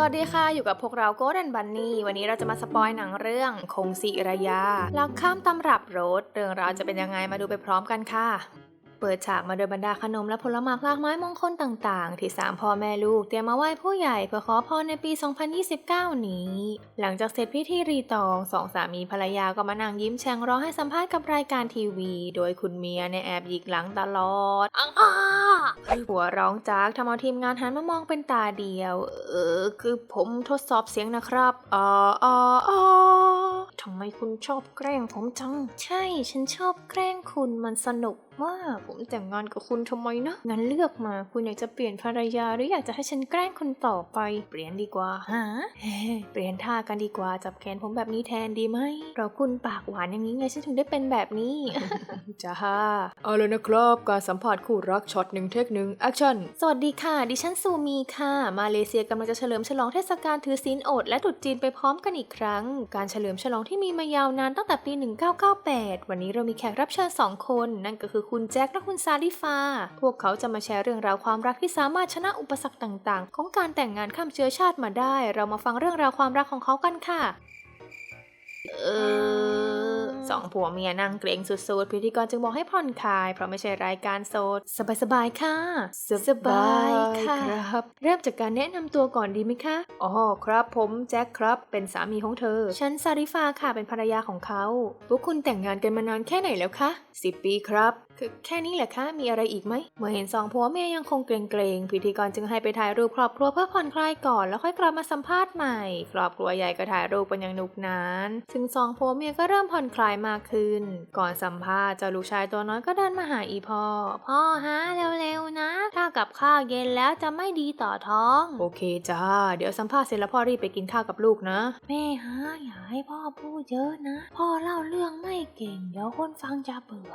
สวัสดีค่ะ อยู่กับพวกเราโกดันบันนี่วันนี้เราจะมาสปอยหนังเรื่องคงศิรยาลักข้ามตำรับรถเรื่องราวจะเป็นยังไงมาดูไปพร้อมกันค่ะ เปิดฉากมาโดยบรรดาขนมและผลไม้หลากไม้มงคลต่างๆ ที่สามพ่อแม่ลูกเตรียมมาไหว้ผู้ใหญ่เพื่อขอพรในปี 2029 นี้ หลังจากเสร็จพิธีรีตองสองสามีภรรยาก็มานั่งยิ้มแฉ่งรอให้สัมภาษณ์กับรายการทีวี โดยคุณเมียในแอบหยิกหลังตลอดอ้าหัวร้องจากทำเอาทีมงานหันมามองเป็นตาเดียว เออ คือผมทดสอบเสียงนะครับอ่าอ่าอ่าทำไมคุณชอบแกล้งผมจัง ใช่ ฉันชอบแกล้งคุณมันสนุก มาผมแต่งงานกับคุณทำไมนะ งั้นเลือกมา คุณอยากจะเปลี่ยนภรรยาหรืออยากจะให้ฉันแกล้งคุณต่อไป เปลี่ยนดีกว่าฮะเฮ้เปลี่ยนท่ากันดีกว่า จับแขนผมแบบนี้แทนดีไหมเพราะคุณปากหวานอย่างนี้ไงฉันถึงได้เป็นแบบนี้ จ้าเอาเลยนะครับ การสัมผัสคู่รักช็อตหนึ่งเทคหนึ่งแอคชั่น สวัสดีค่ะ ดิฉันซูมีค่ะ มาเลเซียกำลังจะเฉลิมฉลองเทศกาลถือศีลอด และตรุษจีนไปพร้อมกันอีกครั้ง การเฉลิมฉลองที่มีมายาวนานตั้งแต่ปี 1998 วันนี้เรามีแขกรับเชิญสองคน นั่นก็คือคุณแจ็คและคุณซาลิฟา พวกเขาจะมาแชร์เรื่องราวความรักที่สามารถชนะอุปสรรคต่างๆ ของการแต่งงานข้ามเชื้อชาติมาได้ เรามาฟังเรื่องราวความรักของเขากันค่ะ เออ สองผัวเมียนั่งเกรงสุดๆ พิธีกรจึงบอกให้ผ่อนคลาย เพราะไม่ใช่รายการโสด สบายๆค่ะ สบายๆค่ะครับ เริ่มจากการแนะนำตัวก่อนดีไหมคะ อ๋อครับผมแจ็คครับ เป็นสามีของเธอ ฉันซาริฟาค่ะเป็นภรรยาของเขา พวกคุณแต่งงานกันมานานแค่ไหนแล้วคะสิบปีครับคือแค่นี้แหละคะมีอะไรอีกไหม เมื่อเห็นสองผัวเมียยังคงเกรงๆ พิธีกรจึงให้ไปถ่ายรูปครอบครัวเพื่อผ่อนคลายก่อน แล้วค่อยกลับมาสัมภาษณ์ใหม่ ครอบครัวใหญ่ก็ถ่ายรูปกันอย่างหนุกหนานซึ่งสองผัวเมียก็เริ่มผ่อนคลายมากขึ้น ก่อนสัมภาษณ์เจ้าลูกชายตัวน้อยก็เดินมาหาอีพ่อ พ่อฮะเร็วๆนะ ถ้ากับข้าวเย็นแล้วจะไม่ดีต่อท้อง โอเคจ้า เดี๋ยวสัมภาษณ์เสร็จแล้วพ่อรีบไปกินข้าวกับลูกนะ แม่ฮะอย่าให้พ่อพูดเยอะนะ พ่อเล่าเรื่องไม่เก่ง เดี๋ยวคนฟังจะเบื่อ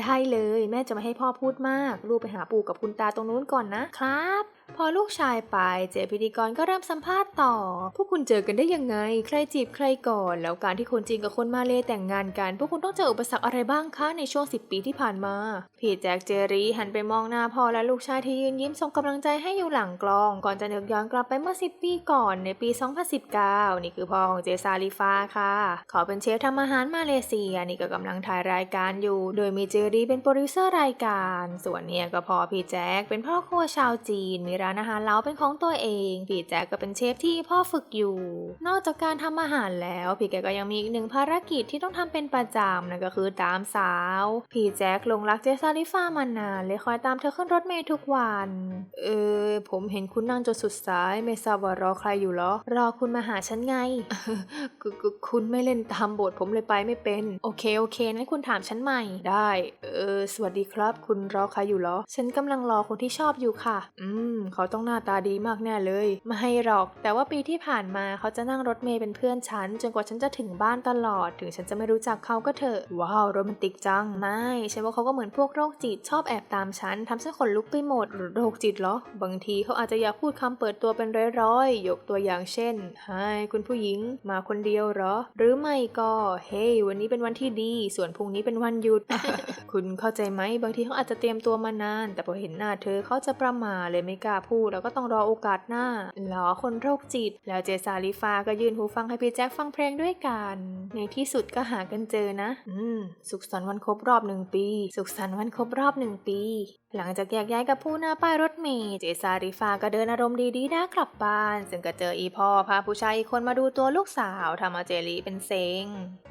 ได้เลย แม่จะไม่ให้พ่อพูดมาก ลูกไปหาปู่กับคุณตาตรงนู้นก่อนนะครับพอลูกชายไปเจพิธีกรก็เริ่มสัมภาษณ์ต่อ พวกคุณเจอกันได้ยังไง ใครจีบใครก่อน แล้วการที่คนจีนกับคนมาเลแต่งงานกัน พวกคุณต้องเจออุปสรรคอะไรบ้างคะในช่วง 10 ปีที่ผ่านมา พี่แจ็คเจอรี่หันไปมองหน้าพ่อและลูกชายที่ยืนยิ้มส่งกำลังใจให้อยู่หลังกลอง ก่อนจะนึกย้อนกลับไปเมื่อ 10 ปีก่อนในปี 2019 นี่คือพ่อของเจซาลิฟาค่ะ เขาเป็นเชฟทำอาหารมาเลเซียนี่ก็กำลังถ่ายรายการอยู่ โดยมีเจอรี่เป็นโปรดิวเซอร์รายการ ส่วนเนี่ยก็พอพี่แจ็คเป็นพ่อครัวชาวจีนมีร้านอาหารเล้าเป็นของตัวเอง พี่แจ็คก็เป็นเชฟที่พ่อฝึกอยู่ นอกจากการทำอาหารแล้ว พี่แกก็ยังมีอีกหนึ่งภารกิจที่ต้องทำเป็นประจำนั่นก็คือตามสาว พี่แจ็คหลงรักเจสซาลิฟามานานเลยคอยตามเธอขึ้นรถเมล์ทุกวัน เออ ผมเห็นคุณนั่งจนสุดสายไม่ทราบว่ารอใครอยู่หรอ รอคุณมาหาฉันไง คุณไม่เล่นตามบทผมเลยไปไม่เป็น โอเคโอเคนั้นคุณถามฉันใหม่ได้ เออ สวัสดีครับ คุณรอใครอยู่หรอ ฉันกำลังรอคนที่ชอบอยู่ค่ะ อืมเขาต้องหน้าตาดีมากแน่เลย ไม่หรอก แต่ว่าปีที่ผ่านมาเขาจะนั่งรถเมล์เป็นเพื่อนฉัน จนกว่าฉันจะถึงบ้านตลอด ถึงฉันจะไม่รู้จักเขาก็เถอะ ว้าวโรแมนติกจัง ไม่ฉันว่าเขาก็เหมือนพวกโรคจิตชอบแอบตามฉันทำฉันขนลุกไปหมด โรคจิตเหรอ บางทีเขาอาจจะอยากพูดคำเปิดตัวเป็นร้อยๆ ยกตัวอย่างเช่นไฮคุณผู้หญิง มาคนเดียวเหรอ หรือไม่ก็ เฮ้ยวันนี้เป็นวันที่ดี ส่วนพรุ่งนี้เป็นวันหยุด คุณเข้าใจไหม บางทีเขาอาจจะเตรียมตัวมานาน แต่พอเห็นหน้าเธอเขาจะประหมาเลยไม่กล้าพูดแล้วก็ต้องรอโอกาสหน้าหรอคนโรคจิต แล้วเจซาลิฟาก็ยืนหูฟังให้พี่แจ็คฟังเพลงด้วยกัน ในที่สุดก็หากันเจอนะ อืม สุขสันต์วันครบรอบหนึ่งปี สุขสันต์วันครบรอบหนึ่งปี หลังจากแยกย้ายกับผู้หน้าป้ายรถเมล์เจซาริฟาก็เดินอารมณ์ดีๆด้ากลับบ้าน ซึ่งก็เจออีพ่อพาผู้ชายอีกคนมาดูตัวลูกสาวทำเอาเจรีเป็นเซ็ง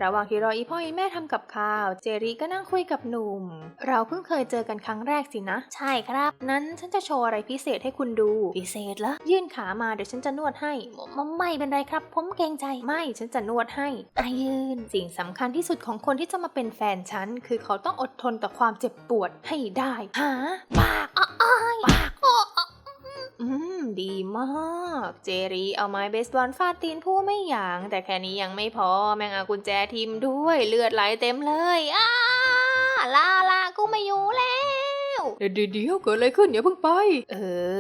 ระหว่างที่รออีพ่ออีแม่ทำกับข้าว เจรีก็นั่งคุยกับหนุ่ม เราเพิ่งเคยเจอกันครั้งแรกสินะ ใช่ครับ นั้นฉันจะโชว์อะไรพิเศษให้คุณดู พิเศษเหรอ ยื่นขามาเดี๋ยวฉันจะนวดให้มไม่เป็นไรครับ ผมเกรงใจ ไม่ ฉันจะนวดให้อายืน สิ่งสำคัญที่สุดของคนที่จะมาเป็นแฟนฉันคือเขาต้องอดทนต่อความเจ็บปวดให้ได้หาปากอ้อยปากอ้ออ้ออืม ดีมาก เจรีเอาไม้เบสบอลฟาดตีนผู้ไม่หยาง แต่แค่นี้ยังไม่พอ แมงเอากุญแจทิมด้วย เลือดไหลเต็มเลยอ้าลาลากูไม่อยู่แล้ว เดี๋ยวเดี๋ยวเกิดอะไรขึ้นอย่าเพิ่งไป เอ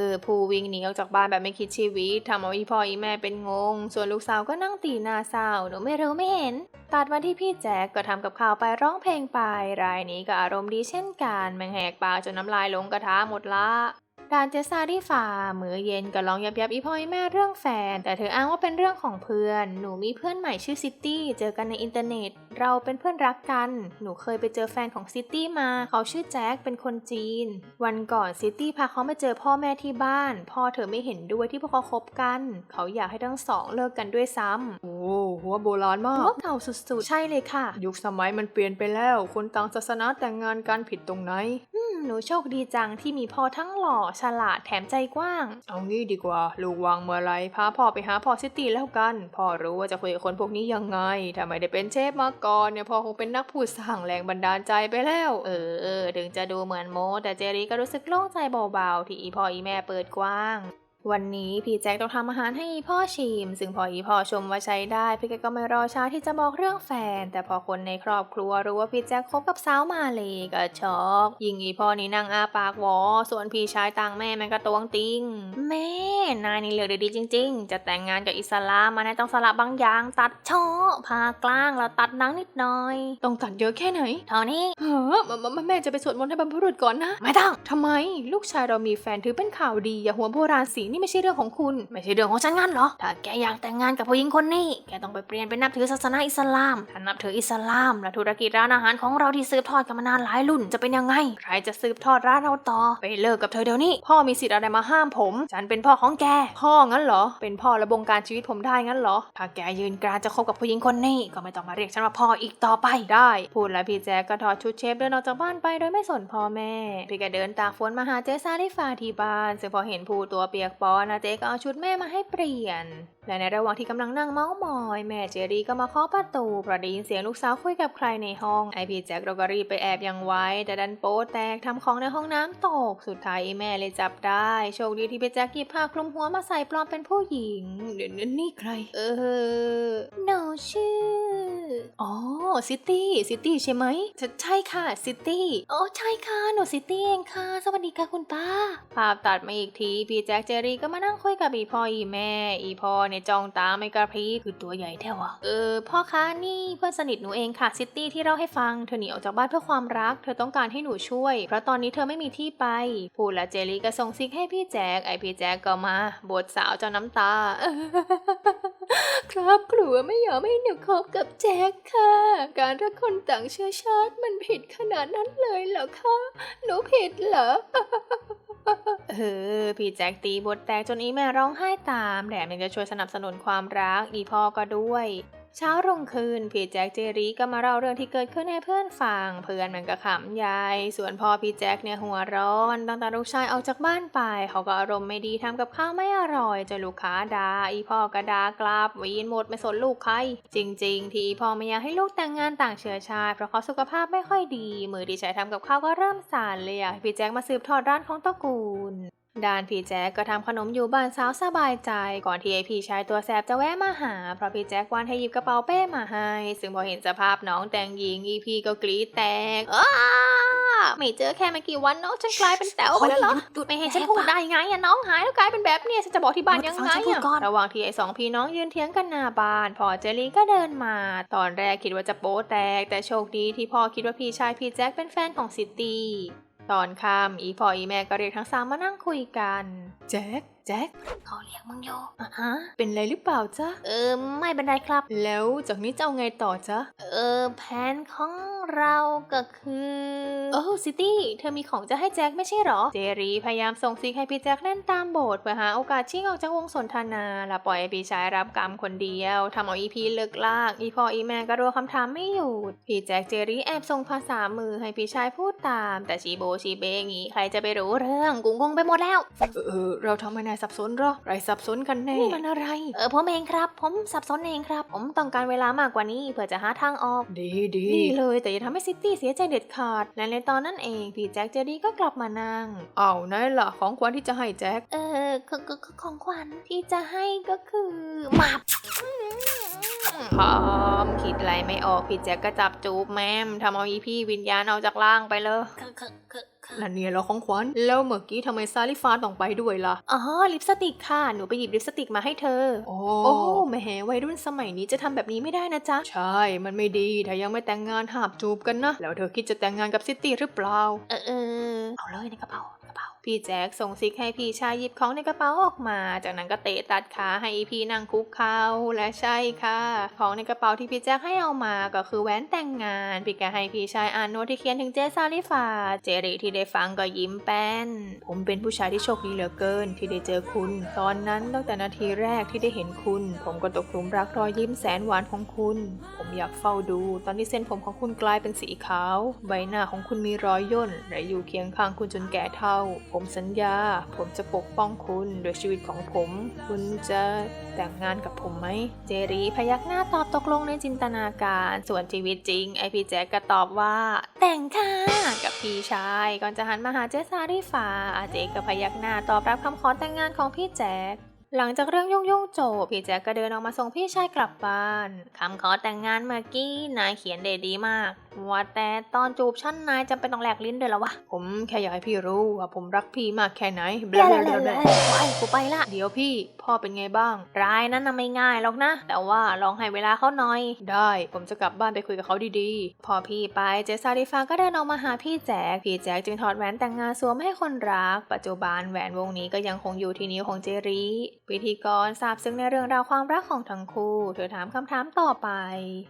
อผู้วิ่งหนีออกจากบ้านแบบไม่คิดชีวิตทำเอาอีพ่ออีแม่เป็นงง ส่วนลูกสาวก็นั่งตีหน้าเศร้าหนูไม่รู้ไม่เห็น ตัดมาที่พี่แจ็คก็ทำกับข้าวไปร้องเพลงไป รายนี้ก็อารมณ์ดีเช่นกันแมงแหกปากจนน้ำลายลงกระทะหมดละ ด่านเจสซารีฝ่ามือเย็นก็ลองยับยับอีพ่ออีแม่เรื่องแฟน แต่เธออ้างว่าเป็นเรื่องของเพื่อน หนูมีเพื่อนใหม่ชื่อซิตี้ เจอกันในอินเทอร์เน็ต เราเป็นเพื่อนรักกัน หนูเคยไปเจอแฟนของซิตี้มา เขาชื่อแจ็ค เป็นคนจีน วันก่อนซิตี้พาเขามาเจอพ่อแม่ที่บ้าน พ่อเธอไม่เห็นด้วยที่พวกเขาคบกัน เขาอยากให้ทั้งสองเลิกกันด้วยซ้ำโอ้หัวโบราณมากว่าเก่าสุดๆ ใช่เลยค่ะ ยุคสมัยมันเปลี่ยนไปแล้ว คนต่างศาสนาแต่งงานกันผิดตรงไหนอืม หนูโชคดีจังที่มีพ่อทั้งหล่อฉลาดแถมใจกว้าง เอางี้ดีกว่า ลูกวางเมื่อไรพาพ่อไปหาพ่อซิตี้แล้วกัน พ่อรู้ว่าจะคุยกับคนพวกนี้ยังไงถ้าไม่ได้เป็นเชฟมาก่อนเนี่ยพ่อคงเป็นนักพูดสร้างแรงบันดาลใจไปแล้ว เออ ถึงจะดูเหมือนโมแต่เจรีก็รู้สึกโล่งใจเบาๆที่อีพ่ออีแม่เปิดกว้าง วันนี้พี่แจ็คต้องทำอาหารให้อีพ่อชิม ซึ่งพออีพ่อชมว่าใช้ได้ พี่แกก็ไม่รอช้าที่จะบอกเรื่องแฟน แต่พอคนในครอบครัวรู้ว่าพี่แจ็คคบกับสาวมาเลยก็ช็อกยิงอีพ่อนี่นั่งอาปากหวอ ส่วนพี่ชายต่างแม่มันก็ตวงติงแม่นายนี่เลือกได้ดีจริง ๆ จะแต่งงานกับอิสลามมานายต้องสละบางอย่าง ตัดช่อผ่ากลางแล้วตัดหนังนิดหน่อย ต้องตัดเยอะแค่ไหนเท่านี้เฮ้อมมแม่จะไปสวดมนต์ให้บรรพบุรุษก่อนนะไม่ต้องทำไม ลูกชายเรามีแฟนถือเป็นข่าวดีอย่าหัวโบราณสีนี่ไม่ใช่เรื่องของคุณ ไม่ใช่เรื่องของฉันงั้นเหรอ ถ้าแกอยากแต่งงานกับผู้หญิงคนนี้ แกต้องไปเปลี่ยนเป็นนับถือศาสนาอิสลาม ถ้านับถืออิสลาม และธุรกิจร้านอาหารของเราที่สืบทอดกันมานานหลายรุ่นจะเป็นยังไง ใครจะสืบทอดร้านเราต่อ ไปเลิกกับเธอเดี๋ยวนี้ พ่อมีสิทธิ์อะไรมาห้ามผม ฉันเป็นพ่อของแก พ่องั้นเหรอ เป็นพ่อและบงการชีวิตผมได้งั้นเหรอ ถ้าแกยืนกรานจะคบกับผู้หญิงคนนี้ ก็ไม่ต้องมาเรียกฉันว่าพ่ออีกต่อไป ได้ พูดแล้วพี่แจ๊กก็ถอดชุดเชฟเดินออกจากบ้านไปโดยไม่สนพ่อแม่ พี่ก็เดินตากฝนมาหาเจ๊ซาลิฟาที่บ้านซึ่งพอเห็นผู้ตัวเปียกปอนนะเจ๊ก็เอาชุดแม่มาให้เปลี่ยน และในระหว่างที่กำลังนั่งเมาส์มอย แม่เจอรี่ก็มาเคาะประตูเพราะได้ยินเสียงลูกสาวคุยกับใครในห้องไอพีแจ็คเราก็รีบไปแอบยังไว้ แต่ดันโป๊แตกทำของในห้องน้ำตก สุดท้ายแม่เลยจับได้ โชคดีที่พี่แจ็คหยิบผ้าคลุมหัวมาใส่ปลอมเป็นผู้หญิงเดี๋ยวนี้นี่ใคร เออหนูชื่อ อ๋อซิตี้ซิตี้ใช่ไหม ใช่ใช่ค่ะซิตี้โอ้ใช่ค่ะ หนูซิตี้เองค่ะ สวัสดีค่ะคุณป้าภาพตัดมาอีกที พี่แจ็คเจอรี่ก็มานั่งคุยกับอีพ่ออีแม่ อีพ่อเนี่ยจ้องตาไม่กระพริบคือตัวใหญ่แท้วะเออ พ่อคะนี่เพื่อนสนิทหนูเองค่ะซิตี้ที่เล่าให้ฟัง เธอหนีออกจากบ้านเพื่อความรัก เธอต้องการให้หนูช่วย เพราะตอนนี้เธอไม่มีที่ไป พูดและเจอรี่ก็ส่งซิกให้พี่แจ็ค ไอพี่แจ็คก็มาบทสาวเจ้าน้ำตา ครอบครัวไม่ยอมให้หนูคบกับแจ็คค่ะ การรักคนต่างเชื้อชาติมันผิดขนาดนั้นเลยเหรอคะหนูผิดเหรอเออพี่แจ็คตีบทแตกจนอีแม่ร้องไห้ตามแถมยังจะช่วยสนับสนุนความรักอีพ่อก็ด้วย เช้ารุ่งคืนพี่แจ็คเจรีก็มาเล่าเรื่องที่เกิดขึ้นให้เพื่อนฟัง เพื่อนมันก็ขำยาย ส่วนพ่อพี่แจ็คเนี่ยหัวร้อนตั้งแต่ลูกชายออกจากบ้านไป เขาก็อารมณ์ไม่ดีทำกับข้าวไม่อร่อยจนลูกค้าด่าอีพ่อก็ด่ากลับวีนหมดไม่สนลูกใคร จริง ๆ ที่อีพ่อไม่อยากให้ลูกแต่งงานต่างเชื้อชาติเพราะเขาสุขภาพไม่ค่อยดี มือที่ใช้ทำกับข้าวก็เริ่มสั่นเลยอยากพี่แจ็คมาสืบทอดร้านของตระกูล ด้านพี่แจ๊กก็ทำขนมอยู่บ้านสาวสบายใจ ก่อนที่ไอพี่ชายตัวแสบจะแวะมาหา เพราะพี่แจ๊กวานให้หยิบกระเป๋าเป้มาให้ ซึ่งพอเห็นสภาพน้องแต่งหญิงอีพีก็กรี๊ดแตกอ้าไม่เจอแค่ไม่กี่วันน้องฉันกลายเป็นแต๋วไปแล้วเหรอไม่เห็นฉันพูดได้ไงอะน้องหายแล้วกลายเป็นแบบเนี้ยฉันจะบอกที่บ้านยังไงอะระหว่างที่ไอสองพี่น้องยืนเถียงกันหน้าบ้าน พอเจอรี่ก็เดินมา ตอนแรกคิดว่าจะโป๊แตก แต่โชคดีที่พ่อคิดว่าพี่ชายพี่แจ๊กเป็นแฟนของซิตี้ ตอนค่ำอีพ่ออีแม่ก็เรียกทั้งสามมานั่งคุยกัน แจ็ค แจ็คเขาเรียกมึงโยอะฮะ เป็นไรหรือเปล่าจ๊ะ เออ ไม่เป็นไรครับ แล้วจากนี้จะเอาไงต่อจ๊ะ เออ แผนของเราก็คือโอ้ซิตี้ เธอมีของจะให้แจ็คไม่ใช่หรอ เจรีพยายามส่งซิกให้พี่แจ็คเล่นตามโบทเพื่อหาโอกาสชิงออกจากวงสนทนา และปล่อยให้พี่ชายรับกรรมคนเดียว ทำเอาอีพีเลิกลาก อีพ่ออีแม่ก็รัวคำถามไม่หยุด พี่แจ็คเจรีแอบส่งภาษามือให้พี่ชายพูดตาม แต่ชีโบชีเบงี้ใครจะไปรู้เรื่องกูงงไปหมดแล้ว เออเออเราทำให้นายสับสนเหรอไรสับสนกันแน่นี่มันอะไร เออผมเองครับ ผมสับสนเองครับ ผมต้องการเวลามากกว่านี้เพื่อจะหาทางออก ดีดีดีเลยแต่อย่าทำให้ซิตี้เสียใจเด็ดขาด และในตอนนั้นเองพี่แจ็คเจอรี่ก็กลับมานั่งเอาไหนล่ะของขวัญที่จะให้แจ็ค เออคือคือคือของขวัญที่จะให้ก็คือหมับพร้อมคิดอะไรไม่ออกพี่แจ็คก็จับจูบแม่มทำเอาอีพี่วิญญาณออกจากร่างไปเลย คือคือคือคือและเนี่ยเหราของขวัญแล้วเมื่อกี้ทำไมซาลิฟ้าต้องไปด้วยล่ะอ๋อลิปสติกค่ะ หนูไปหยิบลิปสติกมาให้เธอ โอ้โอ้แหมวัยรุ่นสมัยนี้จะทำแบบนี้ไม่ได้นะจ๊ะ ใช่ มันไม่ดีถ้ายังไม่แต่งงานหาบจูบกันนะ แล้วเธอคิดจะแต่งงานกับซิตี้หรือเปล่า เออ เออเอาเลยในกระเป๋าในกระเป๋า พี่แจ็คส่งซิกให้พี่ชายหยิบของในกระเป๋าออกมา จากนั้นก็เตะตัดขาให้อีพีนั่งคุกเข่าและใช่ค่ะ ของในกระเป๋าที่พี่แจ็คให้เอามาก็คือแหวนแต่งงาน พี่ก็ให้พี่ชายอ่านโน้ตที่เขียนถึงเจซาลิฟา เจริที่ได้ฟังก็ยิ้มแป้น ผมเป็นผู้ชายที่โชคดีเหลือเกิน ที่ได้เจอคุณ ตอนนั้นตั้งแต่นาทีแรกที่ได้เห็นคุณ ผมก็ตกหลุมรักรอยยิ้มแสนหวานของคุณ ผมอยากเฝ้าดู ตอนที่เส้นผมของคุณกลายเป็นสีขาว ใบหน้าของคุณมีรอยย่นและอยู่เคียงข้างคุณจนแก่เฒ่าผมสัญญา ผมจะปกป้องคุณโดวยชีวิตของผม คุณจะแต่งงานกับผมไหม เจรีพยักหน้าตอบตกลงในจินตนาการ ส่วนชีวิตจริง ไอพี่แจ็คก็ตอบว่า แต่งค่ะกับพี่ชาย ก่อนจะหันมาหาเจสซาริฟาอาเจก็พยักหน้าตอบรับคำขอแต่งงานของพี่แจ็ค หลังจากเรื่องยุ่งยุ่งๆจบพี่แจ็คก็เดินออกมาส่งพี่ชายกลับบ้านคำขอแต่งงานเมื่อกี้นายเขียนเดดีมากว่าแต่ตอนจูบฉันนายจำเป็นต้องแลกลิ้นด้วยเหรอวะผมแค่อยากให้พี่รู้ว่าผมรักพี่มากแค่ไหนแลาบลาบลาบลาไปกูไปละเดี๋ยวพี่พ่อเป็นไงบ้าง ร้ายนั้นน่ะไม่ง่ายหรอกนะ แต่ว่าลองให้เวลาเขาหน่อย ได้ ผมจะกลับบ้านไปคุยกับเขาดีๆ พอพี่ไปเจซาริฟาก็เดินออกมาหาพี่แจ็คพี่แจ็คจึงถอดแหวนแต่งงานสวมให้คนรัก ปัจจุบันแหวนวงนี้ก็ยังคงอยู่ที่นิ้วของเจรีพิธีกรทราบซึ้งในเรื่องราวความรักของทั้งคู่ เธอถามคำถามต่อไป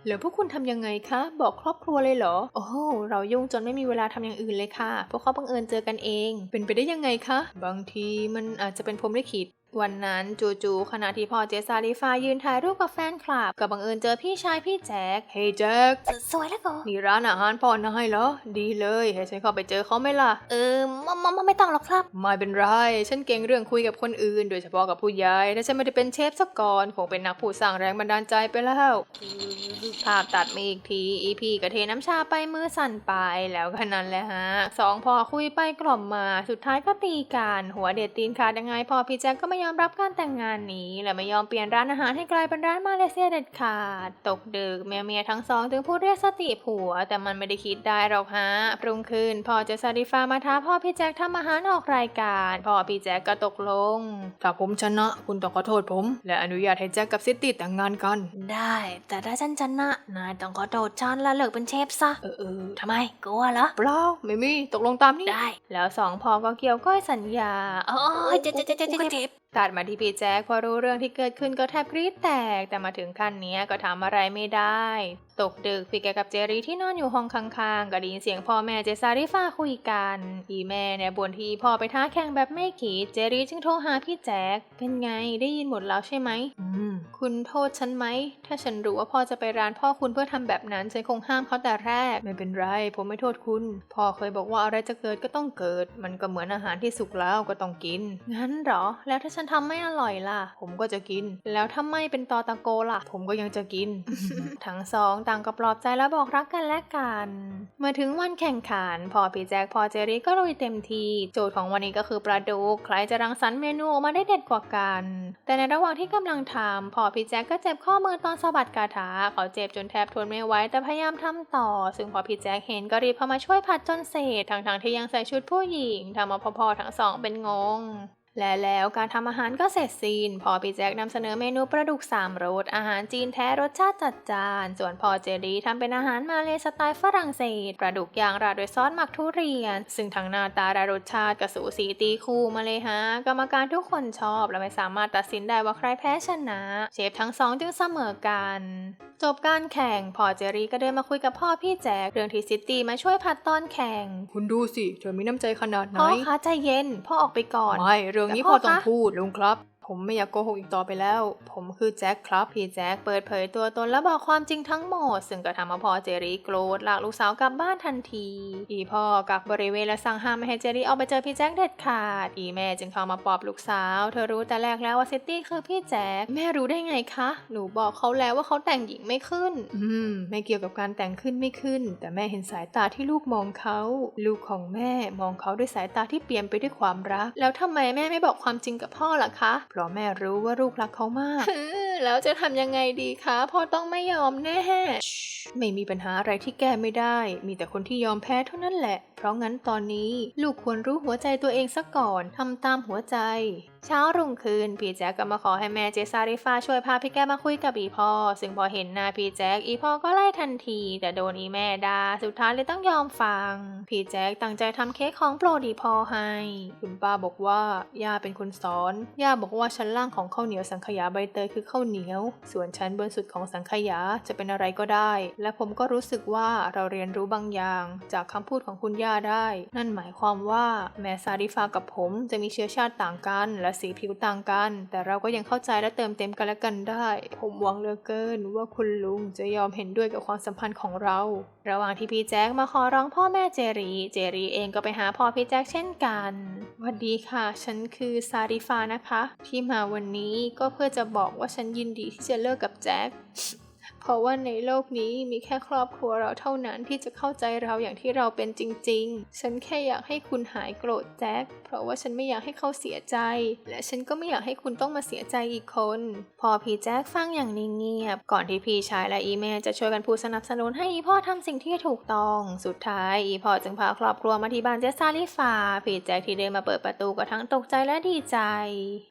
แล้วพวกคุณทำยังไงคะ บอกครอบครัวเลยเหรอ โอ้เรายุ่งจนไม่มีเวลาทำอย่างอื่นเลยค่ะ พวกเขาบังเอิญเจอกันเอง เป็นไปได้ยังไงคะ บางทีมันอาจจะเป็นพรหมลิขิต วันนั้นจู่ๆขณะที่พ่อเจสซาลิฟายืนถ่ายรูปกับแฟนคลับก็บังเอิญเจอพี่ชายพี่แจ็คเฮ้ยแจ็คสวยแล้วก็มีร้านอาหารพ่อนายเหรอ ดีเลยให้ฉันเข้าไปเจอเขาไหมล่ะ เออมมมไม่ต้องหรอกครับ ไม่เป็นไร ฉันเก่งเรื่องคุยกับคนอื่น โดยเฉพาะกับผู้ใหญ่ถ้าฉันไม่ได้เป็นเชฟสักก่อนคงเป็นนักผู้สร้างแรงบันดาลใจไปแล้วภาพตัดมาอีกทีอีพีกระเทน้ำชาไปมือสั่นไปแล้วก็นั้นแหละฮะสองพอคุยไปกล่อมมาสุดท้ายก็ตีกันหัวเด็ดตีนขาดยังไงพอพี่แจ็คก็ไม่ยอมรับการแต่งงานนี้ และไม่ยอมเปลี่ยนร้านอาหารให้กลายเป็นร้านมาเลเซียเด็ดขาด ตกดึกเมียเมียๆทั้งสองถึงพูดเรียกสติผัว แต่มันไม่ได้คิดได้หรอกฮะปรุงคืนพอเจะซาดิฟามาท้าพ่อพี่แจ็คทำอาหารออกรายการพ่อพี่แจ็คก็ตกลง ถ้าผมชนะ คุณต้องขอโทษผม และอนุญาตให้แจ็คกับซิตี้แต่งงานกัน ได้ แต่ถ้าฉันชนะนายต้องขอโทษฉันและเลิกเป็นเชฟซะเออเออทำไมกลัวเหรอเปล่าไม่มีตกลงตามนี้ได้ แล้วสองพอก็เกี่ยวก้อยสัญญาโอ้ยเจ็บเจ็บเจ็บเจ็บตัดมาที่พี่แจ๊คพอรู้เรื่องที่เกิดขึ้นก็แทบกรี๊ดแตก แต่มาถึงขั้นนี้ก็ทำอะไรไม่ได้ตกดึกพี่แกกับเจรีที่นอนอยู่ห้องข้างๆก็ได้ยินเสียงพ่อแม่เจซาริฟาคุยกัน อีแม่เนี่ยบ่นที่พ่อไปท้าแข่งแบบไม่คิดเจรีจึงโทรหาพี่แจ๊คเป็นไงได้ยินหมดแล้วใช่ไหมอืมคุณโทษฉันไหม ถ้าฉันรู้ว่าพ่อจะไปร้านพ่อคุณเพื่อทำแบบนั้นฉันคงห้ามเขาแต่แรก ไม่เป็นไร ผมไม่โทษคุณ พ่อเคยบอกว่าอะไรจะเกิดก็ต้องเกิด มันก็เหมือนอาหารที่สุกแล้วก็ต้องกิน งั้นเหรอ แล้วถ้าฉันทำไม่อร่อยล่ะ ผมก็จะกิน แล้วถ้าไม่เป็นตอตะโกล่ะ ผมก็ยังจะกิน ทั้งสองต่างก็ปลอบใจและบอกรักกันและกัน เมาถึงวันแข่งขัน พอพี่แจ็คพอเจอรี่ก็ลุยเต็มทีโจทย์ของวันนี้ก็คือปลาดุกใครจะรังสรรค์เมนูออกมาได้เด็ดกว่ากัน แต่ในระหว่างที่กำลังทำพอพี่แจ็คก็เจ็บข้อมือตอนสะบัดกาถาเขาเจ็บจนแทบทนไม่ไหวแต่พยายามทำต่อ ซึ่งพอพี่แจ็คเห็นก็รีบเข้ามาช่วยผัดจนเสร็จทั้งๆที่ยังใส่ชุดผู้หญิงทำเอาพ่อๆทั้งสองเป็นงง และแล้วการทำอาหารก็เสร็จสิ้นพอพี่แจ็คนำเสนอเมนูปลาดุกสามรสอาหารจีนแท้รสชาติจัดจ้าน ส่วนพอเจดีทำเป็นอาหารมาเลสไตล์ฝรั่งเศสปลาดุกย่างราดด้วยซอสหมักทุเรียน ซึ่งทั้งหน้าตาและรสชาติกระสูสีตีคู่มาเลยฮะ กรรมการทุกคนชอบและไม่สามารถตัดสินได้ว่าใครแพ้ชนะ เชฟทั้งสองจึงเสมอกัน จบการแข่งพอเจรีก็เดินมาคุยกับพ่อพี่แจ็คเรื่องที่ซิตี้มาช่วยผัดตอนแข่ง คุณดูสิเธอมีน้ำใจขนาดไหนพ่อคะใจเย็นพ่อออกไปก่อนไม่เรื่องนี้พ่พ่อต้องพูดลุงครับ ผมไม่อยากโกหกอีกต่อไปแล้ว ผมคือแจ็คครับพี่แจ็คเปิดเผยตัวตนและบอกความจริงทั้งหมด ซึ่งก็ทำให้พ่อเจรีโกรธลากลูกสาวกลับบ้านทันที อีพ่อกักบริเวณและสั่งห้ามไม่ให้เจรีออกไปเจอพี่แจ็คเด็ดขาด อีแม่จึงเข้ามาปลอบลูกสาว เธอรู้แต่แรกแล้วว่าซิตี้คือพี่แจ็คแม่รู้ได้ไงคะ หนูบอกเขาแล้วว่าเขาแต่งหญิงไม่ขึ้น อืม ไม่เกี่ยวกับการแต่งขึ้นไม่ขึ้น แต่แม่เห็นสายตาที่ลูกมองเขาลูกของแม่มองเขาด้วยสายตาที่เปลี่ยมไปด้วยความรัก แล้วทำไมแม่ไม่บอกความจริงกับพ่อล่ะคะเพราะแม่รู้ว่าลูกรักเขามากแล้วจะทำยังไงดีคะพ่อต้องไม่ยอมแน่ไม่มีปัญหาอะไรที่แก้ไม่ได้ มีแต่คนที่ยอมแพ้เท่านั้นแหละ เพราะงั้นตอนนี้ ลูกควรรู้หัวใจตัวเองซะก่อนทำตามหัวใจ เช้ารุ่งขึ้นพี่แจ็คก็มาขอให้แม่เจซาริฟาช่วยพาพี่แก้มาคุยกับอีพ่อ ซึ่งพอเห็นหน้าพี่แจ็คอีพ่อก็ไล่ทันที แต่โดนอีแม่ด่าสุดท้ายเลยต้องยอมฟัง พี่แจ็คตั้งใจทำเค้กของโปรดอีพ่อให้ คุณป้าบอกว่าย่าเป็นคนสอนย่าบอกว่าชั้นล่างของข้าวเหนียวสังขยาใบเตยคือข้าวเหนียว ส่วนชั้นบนสุดของสังขยาจะเป็นอะไรก็ได้ และผมก็รู้สึกว่าเราเรียนรู้บางอย่าง จากคำพูดของคุณย่าได้ นั่นหมายความว่าแม่ซาริฟากับผมจะมีเชื้อชาติต่างกันและสีผิวต่างกัน แต่เราก็ยังเข้าใจและเติมเต็มกันและกันได้ ผมหวังเหลือเกินว่าคุณลุงจะยอมเห็นด้วยกับความสัมพันธ์ของเรา ระหว่างที่พี่แจ็คมาขอร้องพ่อแม่เจรี เจรีเองก็ไปหาพ่อพี่แจ็คเช่นกันสวัสดีค่ะ ฉันคือซาริฟานะคะ ที่มาวันนี้ก็เพื่อจะบอกว่าฉันยินดีที่จะเลิกกับแจ็คเพราะว่าในโลกนี้มีแค่ครอบครัวเราเท่านั้นที่จะเข้าใจเราอย่างที่เราเป็นจริง ๆ ฉันแค่อยากให้คุณหายโกรธแจ็ค ราะว่าฉันไม่อยากให้เขาเสียใจ และฉันก็ไม่อยากให้คุณต้องมาเสียใจอีกคน พอพี่แจ็คฟังอย่างนิ่งเงียบ ก่อนที่พี่ชายและอีเมลจะช่วยกันพูดสนับสนุนให้อีพ่อทำสิ่งที่ถูกต้อง สุดท้ายอีพ่อจึงพาครอบครัวมาที่บ้านเจสซาลิฟา พี่แจ็คที่เดินมาเปิดประตูก็ทั้งตกใจและดีใจ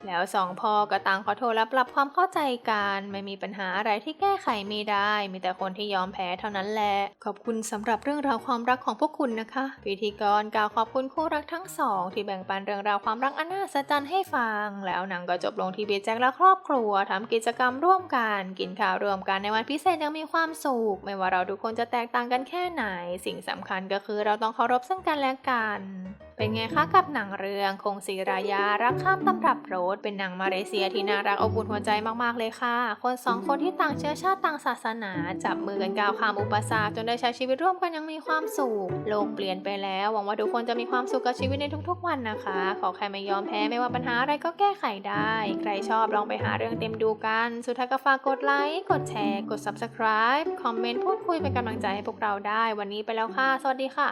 แล้วสองพ่อก็ต่างขอโทษและปรับความเข้าใจกันไม่มีปัญหาอะไรที่แก้ไขไม่ได้ มีแต่คนที่ยอมแพ้เท่านั้นแหละ ขอบคุณสำหรับเรื่องราวความรักของพวกคุณนะคะ พิธีกรกล่าวขอบคุณคู่รักทั้งสองที่แบ่งปันเรื่องราวความรักอันน่าสะใจให้ฟัง แล้วหนังก็จบลงที่บีแจ็คและครอบครัวทำกิจกรรมร่วมกัน กินข้าวร่วมกันในวันพิเศษยังมีความสุข ไม่ว่าเราทุกคนจะแตกต่างกันแค่ไหน สิ่งสำคัญก็คือเราต้องเคารพซึ่งกันและกันเป็นไงคะกับหนังเรื่องคงศรีรายารักข้ามตำรับโรดเป็นหนังมาเลเซียที่น่ารักอบอุ่นหัวใจมากๆเลยค่ะ คนสองคนที่ต่างเชื้อชาติต่างศาสนา จับมือกันก้าวข้ามอุปสรรคจนได้ใช้ชีวิตร่วมกันยังมีความสุขโลกเปลี่ยนไปแล้วหวังว่าทุกคนจะมีความสุขกับชีวิตในทุกๆวันนะคะ ขอแค่ไม่ยอมแพ้ไม่ว่าปัญหาอะไรก็แก้ไขได้ ใครชอบลองไปหาเรื่องเต็มดูกัน สุดท้ายก็ฝากกดไลค์กดแชร์ กด subscribe คอมเมนต์พูดคุยเป็นกำลังใจให้พวกเราได้ วันนี้ไปแล้วค่ะ สวัสดีค่ะ